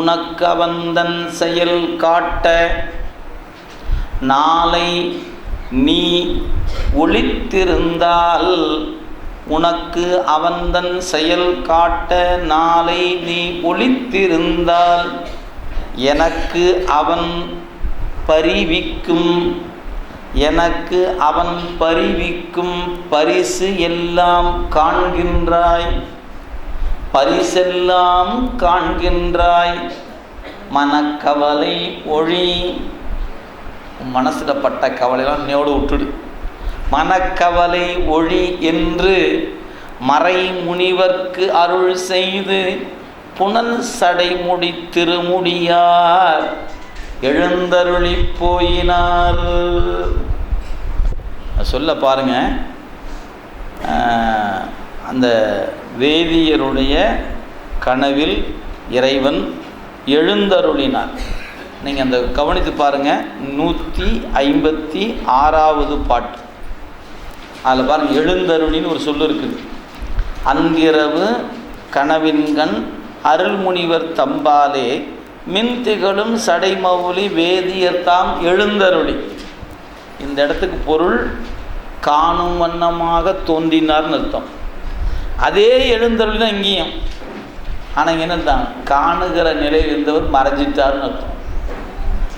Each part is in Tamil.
உனக்கவந்தன் செயல் காட்ட நாளை நீ ஒளித்திருந்தால் உனக்கு அவந்தன் செயல் காட்ட நாளை நீ ஒளித்திருந்தால் எனக்கு அவன் பரிவிக்கும் எனக்கு அவன் பரிவிக்கும் பரிசு எல்லாம் காண்கின்றாய். பரிசெல்லாம் காண்கின்றாய். மனக்கவலை ஒழி. மனசில் பட்ட கவலையெல்லாம் நோடு விட்டுடு. மனக்கவலை ஒழி என்று மறை முனிவர்க்கு அருள் செய்து புனல் சடைமுடி திருமுடியார். எழுந்தருளி போயினார். சொல்ல பாருங்க. அந்த வேதியருடைய கனவில் இறைவன் எழுந்தருளினார். நீங்கள் அந்த கவனித்து பாருங்கள் நூற்றி ஐம்பத்தி ஆறாவது பாட்டு. அதில் பாருங்கள் எழுந்தருளின்னு ஒரு சொல்லு இருக்குது. அன்றிரவு கனவின்கண் அருள்முனிவர் தம்பாலே மின் திகழும் சடைமௌலி வேதியர் தாம் எழுந்தருளி. இந்த இடத்துக்கு பொருள் காணும் வண்ணமாக தோன்றினார்னு அர்த்தம். அதே எழுந்தருள் தான் இங்கேயும். ஆனால் என்ன தான்? காணுகிற நிலையில் இருந்தவர் மறைஞ்சிட்டார்னு அர்த்தம்.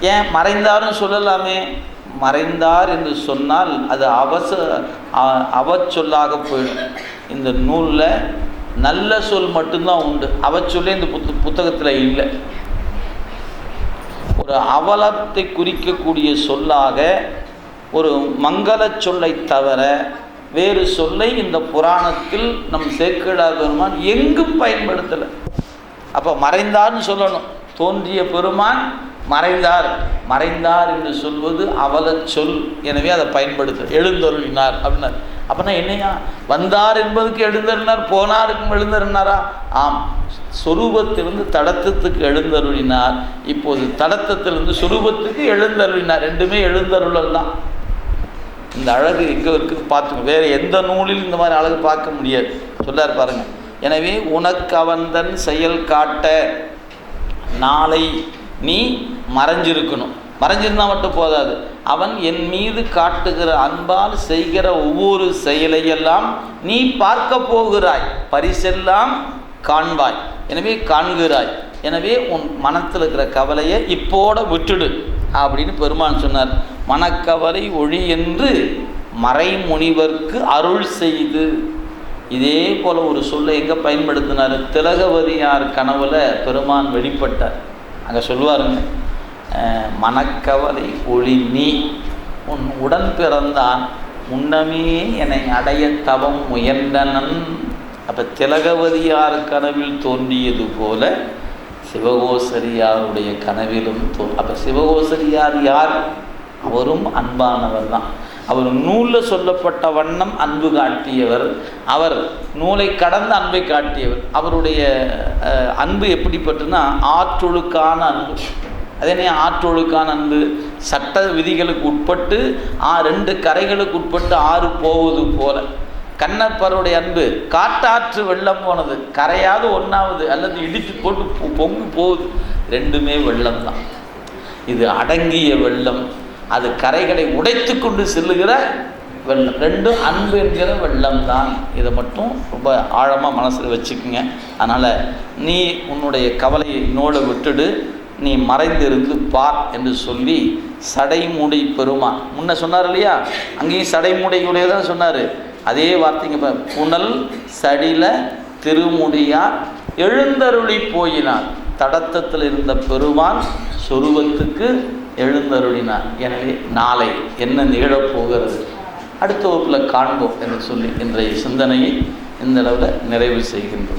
ஏன்? மறைந்தார்னு சொல்லலாமே. மறைந்தார் என்று சொன்னால் அது அவச அ- அவச்சொல்லாக போயிடும். இந்த நூலில் நல்ல சொல் மட்டும்தான் உண்டு. அவச்சொல்லே இந்த புத்த புத்தகத்தில் இல்லை. ஒரு அவலத்தை குறிக்கக்கூடிய சொல்லாக ஒரு மங்கள சொல்லை தவிர வேறு சொல்லை இந்த புராணத்தில் நம் சேர்க்கடா பெருமான் எங்கும் பயன்படுத்தலை. அப்போ மறைந்தார்னு சொல்லணும். தோன்றிய பெருமான் மறைந்தார். மறைந்தார் என்று சொல்வது அவல சொல். எனவே அதை பயன்படுத்த எழுந்தருளினார் அப்படின்னார். அப்படின்னா என்னையா? வந்தார் என்பதுக்கு எழுந்தருளினார் போனாருக்கும் எழுந்தருளினாரா? ஆம். சொரூபத்திலிருந்து தடத்தத்துக்கு எழுந்தருளினார். இப்போது தடத்தத்திலிருந்து சுரூபத்துக்கு எழுந்தருளினார். ரெண்டுமே எழுந்தருளல் தான். இந்த அழகு எங்கே இருக்குது பார்த்துங்க வேறு எந்த நூலில் இந்த மாதிரி அழகு பார்க்க முடியாது. சொல்லார் பாருங்கள் எனவே உனக்கு அவந்தன் செயல் காட்ட நாளை நீ மறைஞ்சிருக்கணும். மறைஞ்சிருந்தா மட்டும் போதாது. அவன் என் மீது காட்டுகிற அன்பால் செய்கிற ஒவ்வொரு செயலையெல்லாம் நீ பார்க்க போகிறாய். பரிசெல்லாம் காண்பாய். எனவே காண்கிறாய். எனவே உன் மனத்தில் இருக்கிற கவலையை இப்போட விட்டுடு. அப்படின்னு பெருமான் சொன்னார். மனக்கவலை ஒழி என்று மறைமுனிவர்க்கு அருள் செய்து. இதே போல் ஒரு சொல்லை எங்கே பயன்படுத்தினார்? திலகவதியார் கனவுல பெருமான் வெளிப்பட்டார். அங்கே சொல்லுவாருங்க மனக்கவலை ஒளி நீ உன் உடன் பிறந்தான். முன்னமே என்னை அடைய தவம் முயன்றனன். அப்போ திலகவதியார் கனவில் தோன்றியது போல சிவகோசரியாருடைய கனவிலும் தோ அப்போ சிவகோசரியார் யார்? அவரும் அன்பானவர் தான். அவர் நூலில் சொல்லப்பட்ட வண்ணம் அன்பு காட்டியவர். அவர் நூலை கடந்த அன்பை காட்டியவர். அவருடைய அன்பு எப்படிப்பட்டுன்னா ஆற்றொழுக்கான அன்பு. அதே ஆற்றொழுக்கான அன்பு சட்ட விதிகளுக்கு உட்பட்டு ஆ ரெண்டு கரைகளுக்கு உட்பட்டு ஆறு போவது போல. கண்ணப்பருடைய அன்பு காட்டாற்று வெள்ளம் போனது. கரையாவது ஒன்றாவது அல்லது இடித்து போட்டு பொ- பொங்கி போகுது. ரெண்டுமே வெள்ளம் தான் இது அடங்கிய வெள்ளம். அது கரைகளை உடைத்து கொண்டு செல்லுகிற வெள்ளம். ரெண்டும் அன்பு என்கிற வெள்ளம் தான் இதை மட்டும் ரொம்ப ஆழமாக மனசில் வச்சுக்குங்க. அதனால் நீ உன்னுடைய கவலையை என்னோட விட்டுடு. நீ மறைந்திருந்து பார் என்று சொல்லி சடைமூடை பெருமான். முன்ன சொன்னார் இல்லையா? அங்கேயும் சடைமூடையுடைய தான் சொன்னார். அதே வார்த்தைங்க பாரு. புனல் சடில திருமுடியார் எழுந்தருளி போயினார் தடத்தத்தில் இருந்த பெருமான் சொருவத்துக்கு எழுந்தருளினார் எனவே நாளை என்ன நிகழப் போகிறது அடுத்த வகுப்பில் காண்போம் என்று சொல்லி இன்றைய சிந்தனையை இந்த அளவில் நிறைவு செய்கின்றோம்.